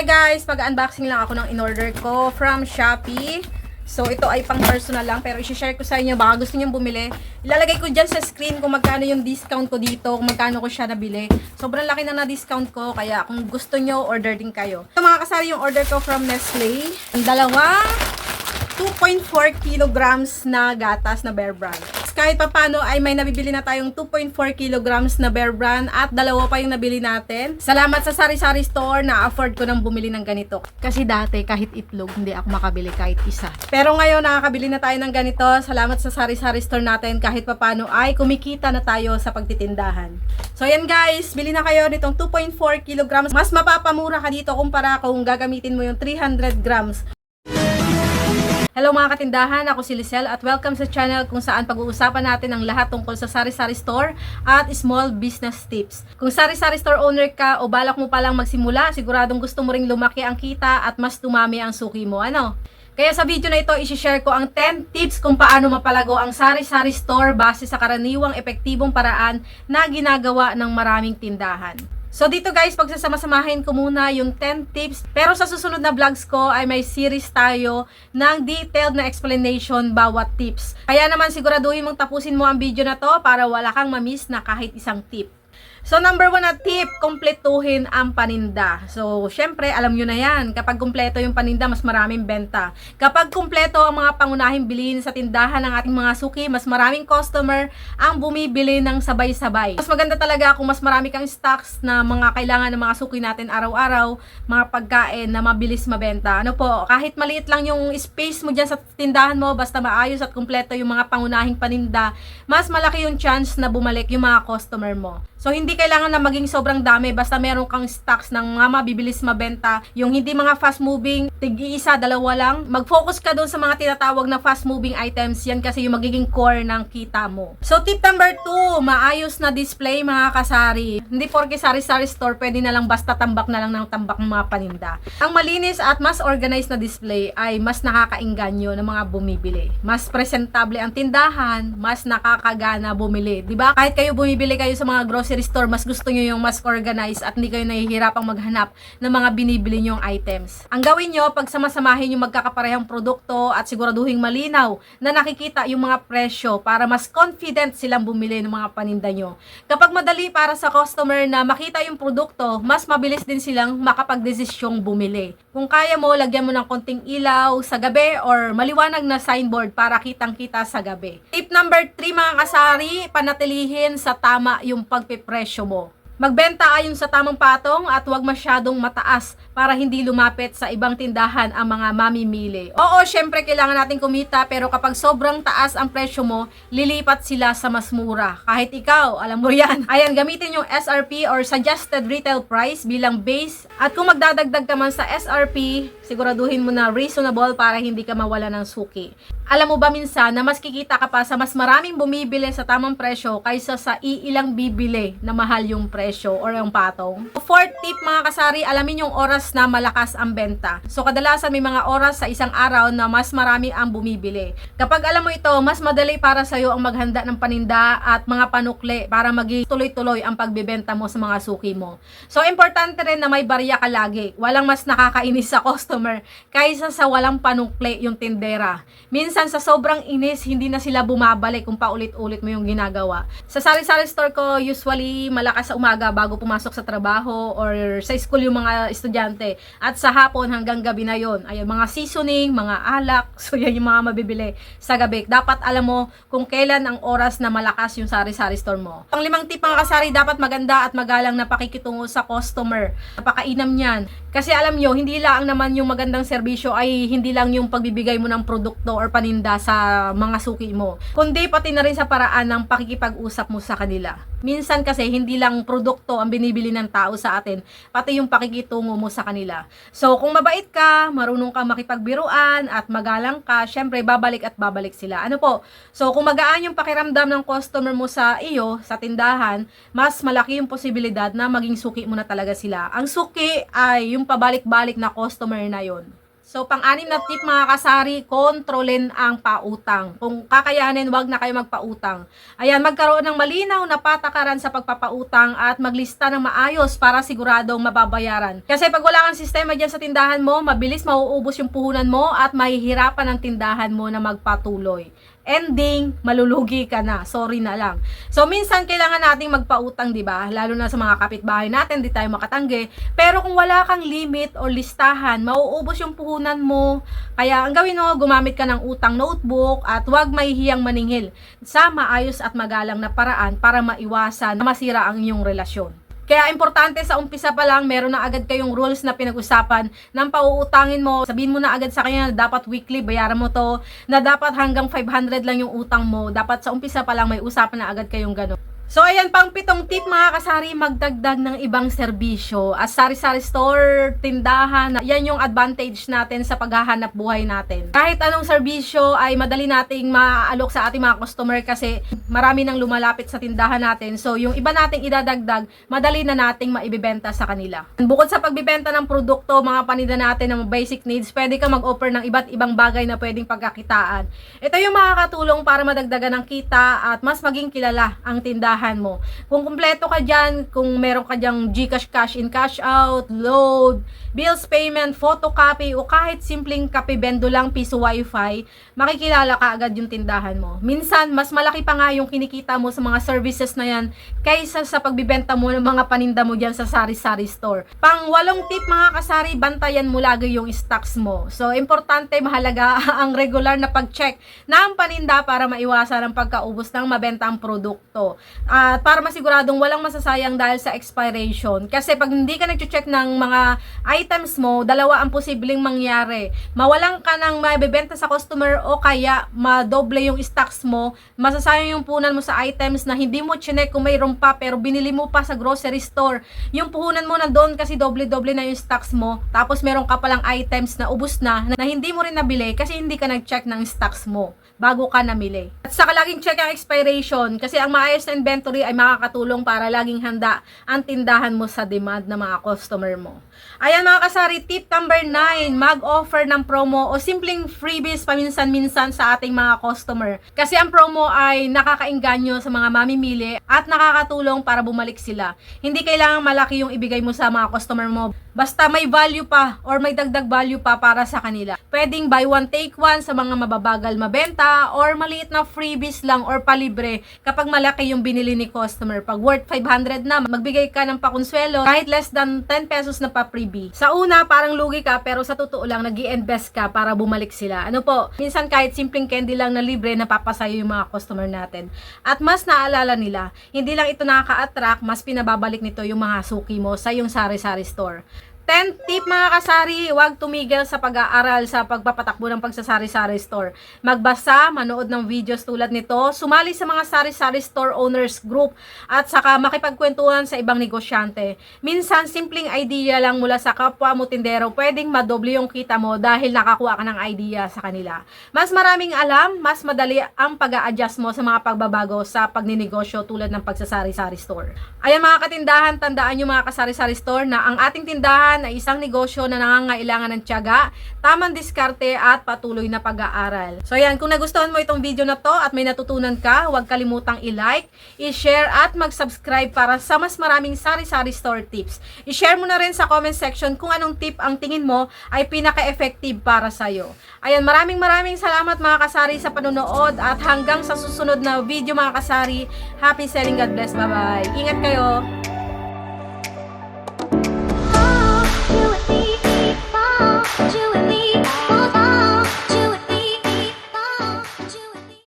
Hi guys! Mag-unboxing lang ako ng in-order ko from Shopee. So, ito ay pang personal lang pero isi-share ko sa inyo. Baka gusto niyo bumili. Ilalagay ko dyan sa screen kung magkano yung discount ko dito, kung magkano ko siya nabili. Sobrang laki na na-discount ko, kaya kung gusto nyo, order din kayo. Ito mga kasari yung order ko from Nestle. Ang dalawang 2.4 kilograms na gatas na Bear Brand. Kahit pa paano ay may nabibili na tayong 2.4 kilograms na Bear Brand at dalawa pa yung nabili natin. Salamat sa Sari Sari Store na afford ko nang bumili ng ganito. Kasi dati kahit itlog hindi ako makabili kahit isa. Pero ngayon nakakabili na tayo ng ganito. Salamat sa Sari Sari Store natin kahit pa paano ay kumikita na tayo sa pagtitindahan. So yan guys, bili na kayo nitong 2.4 kilograms. Mas mapapamura ka dito kumpara kung gagamitin mo yung 300 grams. Hello mga katindahan, ako si Lisel at welcome sa channel kung saan pag-uusapan natin ang lahat tungkol sa sari-sari store at small business tips. Kung sari-sari store owner ka o balak mo palang magsimula, siguradong gusto mo ring lumaki ang kita at mas tumami ang suki mo, ano? Kaya sa video na ito, isi-share ko ang 10 tips kung paano mapalago ang sari-sari store base sa karaniwang epektibong paraan na ginagawa ng maraming tindahan. So dito guys, pagsasama-samahin ko muna yung 10 tips. Pero sa susunod na vlogs ko ay may series tayo ng detailed na explanation bawat tips. Kaya naman siguraduhin mong tapusin mo ang video na to para wala kang mamiss na kahit isang tip. So, number one na tip, kompletuhin ang paninda. So, syempre, alam nyo na yan. Kapag kumpleto yung paninda, mas maraming benta. Kapag kumpleto ang mga pangunahing bilhin sa tindahan ng ating mga suki, mas maraming customer ang bumibili ng sabay-sabay. Mas maganda talaga kung mas marami kang stocks na mga kailangan ng mga suki natin araw-araw, mga pagkain na mabilis mabenta. Ano po, kahit maliit lang yung space mo dyan sa tindahan mo, basta maayos at kumpleto yung mga pangunahing paninda, mas malaki yung chance na bumalik yung mga customer mo. So, hindi kailangan na maging sobrang dami, basta meron kang stocks ng mga mabibilis mabenta, yung hindi mga fast moving, tig-isa, dalawa lang, mag-focus ka doon sa mga tinatawag na fast moving items, yan kasi yung magiging core ng kita mo. So, tip number 2, maayos na display mga kasari. Hindi porke sari-sari store, pwede na lang basta tambak na lang ng tambak ng mga paninda. Ang malinis at mas organized na display ay mas nakakainganyo ng mga bumibili. Mas presentable ang tindahan, mas nakakagana bumili. 'Di ba? Kahit kayo bumibili kayo sa mga grocery store, mas gusto nyo yung mas organized at hindi kayo nahihirapang maghanap ng mga binibili nyong items. Ang gawin nyo, pag samasamahin yung magkakaparehang produkto at siguraduhin malinaw na nakikita yung mga presyo para mas confident silang bumili ng mga paninda nyo. Kapag madali para sa customer na makita yung produkto, mas mabilis din silang makapagdesisyong bumili. Kung kaya mo, lagyan mo ng konting ilaw sa gabi or maliwanag na signboard para kitang-kita sa gabi. Tip number 3 mga kasari, panatilihin sa tama yung pagpipresyo mo. Magbenta ayon sa tamang patong at huwag masyadong mataas para hindi lumapit sa ibang tindahan ang mga mamimili. Oo, syempre kailangan natin kumita pero kapag sobrang taas ang presyo mo, lilipat sila sa mas mura. Kahit ikaw, alam mo yan. Ayan, gamitin yung SRP or Suggested Retail Price bilang base at kung magdadagdag ka man sa SRP, siguraduhin mo na reasonable para hindi ka mawala ng suki. Alam mo ba minsan na mas kikita ka pa sa mas maraming bumibili sa tamang presyo kaysa sa iilang bibili na mahal yung presyo or yung patong? Fourth tip mga kasari, alamin yung oras na malakas ang benta. So kadalasan may mga oras sa isang araw na mas marami ang bumibili. Kapag alam mo ito, mas madali para sa'yo ang maghanda ng paninda at mga panukli para maging tuloy-tuloy ang pagbebenta mo sa mga suki mo. So importante rin na may barya ka lagi. Walang mas nakakainis sa customer kaysa sa walang panukli yung tindera. Minsan sa sobrang inis, hindi na sila bumabalik kung paulit-ulit mo yung ginagawa. Sa sari-sari store ko, usually malakas sa umaga bago pumasok sa trabaho or sa school yung mga estudyante. At sa hapon hanggang gabi na yon. Ayun, mga seasoning, mga alak. So yan yung mga mabibili sa gabi. Dapat alam mo kung kailan ang oras na malakas yung sari-sari store mo. Ang limang tip mga kasari, dapat maganda at magalang na pakikitungo sa customer. Napakainam niyan. Kasi alam nyo, hindi lang naman yung magandang serbisyo ay hindi lang yung pagbibigay mo ng produkto or paninda sa mga suki mo. Kundi pati na rin sa paraan ng pakikipag-usap mo sa kanila. Minsan kasi hindi lang produkto ang binibili ng tao sa atin, pati yung pakikitungo mo sa kanila. So kung mabait ka, marunong ka makipagbiruan at magalang ka, syempre babalik at babalik sila. Ano po? So kung magaan yung pakiramdam ng customer mo sa iyo, sa tindahan, mas malaki yung posibilidad na maging suki mo na talaga sila. Ang suki ay yung pabalik-balik na customer na yon. So, pang-anim na tip mga kasari, kontrolin ang pautang. Kung kakayanin, wag na kayo magpautang. Ayan, magkaroon ng malinaw na patakaran sa pagpapautang at maglista ng maayos para siguradong mababayaran. Kasi pag wala kang sistema dyan sa tindahan mo, mabilis mauubos yung puhunan mo at mahihirapan ang tindahan mo na magpatuloy ending, malulugi ka na. Sorry na lang. So, minsan kailangan nating magpautang, di ba? Lalo na sa mga kapitbahay natin, di tayo makatanggi. Pero kung wala kang limit o listahan, mauubos yung puhunan mo. Kaya, ang gawin mo, gumamit ka ng utang notebook at huwag mahihiyang maningil sa maayos at magalang na paraan para maiwasan na masira ang iyong relasyon. Kaya importante sa umpisa pa lang, meron na agad kayong rules na pinag-usapan ng pauutangin mo. Sabihin mo na agad sa kanya na dapat weekly, bayaran mo to, na dapat hanggang 500 lang yung utang mo. Dapat sa umpisa pa lang may usapan na agad kayong gano'n. So, ayan pang pitong tip mga kasari, magdagdag ng ibang serbisyo. As sari-sari store, tindahan, yan yung advantage natin sa paghahanap buhay natin. Kahit anong serbisyo ay madali nating maaalok sa ating mga customer kasi marami nang lumalapit sa tindahan natin. So, yung iba nating idadagdag, madali na nating maibibenta sa kanila. Bukod sa pagbibenta ng produkto, mga paninda natin ng basic needs, pwede ka mag-offer ng iba't ibang bagay na pwedeng pagkakitaan. Ito yung makakatulong para madagdagan ng kita at mas maging kilala ang tindahan mo. Kung kumpleto ka dyan, kung meron ka dyang Gcash cash in cash out, load, bills payment, photocopy, o kahit simpleng kape bendo lang piso wifi, makikilala ka agad yung tindahan mo. Minsan, mas malaki pa nga yung kinikita mo sa mga services na yan kaysa sa pagbibenta mo ng mga paninda mo dyan sa sari-sari store. Pang walong tip mga kasari, bantayan mo lagi yung stocks mo. So, importante, mahalaga ang regular na pag-check ng paninda para maiwasan ang pagkaubos ng mabenta ang produkto. At para masiguradong walang masasayang dahil sa expiration. Kasi pag hindi ka nag-check ng mga items mo, dalawa ang posibleng mangyari. Mawalan ka ng mabibenta sa customer o kaya madoble yung stocks mo, masasayang yung punan mo sa items na hindi mo chinek kung mayroon pa pero binili mo pa sa grocery store. Yung puhunan mo na doon kasi doble-doble na yung stocks mo. Tapos meron ka palang items na ubus na na hindi mo rin nabili kasi hindi ka nag-check ng stocks mo bago ka namili. At saka laging check ang expiration kasi ang maayos na inventory ay makakatulong para laging handa ang tindahan mo sa demand ng mga customer mo. Ayan mga kasari, tip number 9, mag-offer ng promo o simpleng freebies paminsan-minsan sa ating mga customer. Kasi ang promo ay nakakainganyo sa mga mamimili at nakakatulong para bumalik sila. Hindi kailangan malaki yung ibigay mo sa mga customer mo. Basta may value pa or may dagdag value pa para sa kanila. Pwedeng buy one take one sa mga mababagal mabenta or maliit na freebies lang or palibre kapag malaki yung binili ni customer. Pag worth 500 na, magbigay ka ng pakonsuelo kahit less than 10 pesos na pa freebie. Sa una, parang lugi ka pero sa totoo lang nag invest ka para bumalik sila. Ano po, minsan kahit simpleng candy lang na libre, napapasayo yung mga customer natin. At mas naalala nila, hindi lang ito nakaka-attract, mas pinababalik nito yung mga suki mo sa yung sari-sari store. 10 tip mga kasari, huwag tumigil sa pag-aaral sa pagpapatakbo ng pagsasari-sari store. Magbasa, manood ng videos tulad nito, sumali sa mga sari-sari store owners group at saka makipagkwentuhan sa ibang negosyante. Minsan, simpleng idea lang mula sa kapwa mo tindero, pwedeng madoble yung kita mo dahil nakakuha ka ng idea sa kanila. Mas maraming alam, mas madali ang pag adjust mo sa mga pagbabago sa pagninegosyo tulad ng pagsasari-sari store. Ayan mga katindahan, tandaan nyo mga kasari-sari store na ang ating tindahan ay isang negosyo na nangangailangan ng tiyaga, tamang diskarte at patuloy na pag-aaral. So ayan, kung nagustuhan mo itong video na to at may natutunan ka, huwag kalimutang i-like, i-share at mag-subscribe para sa mas maraming sari-sari store tips. I-share mo na rin sa comment section kung anong tip ang tingin mo ay pinaka-effective para sa'yo. Ayan, maraming maraming salamat mga kasari sa panonood at hanggang sa susunod na video mga kasari. Happy selling, God bless, bye-bye. Ingat kayo! you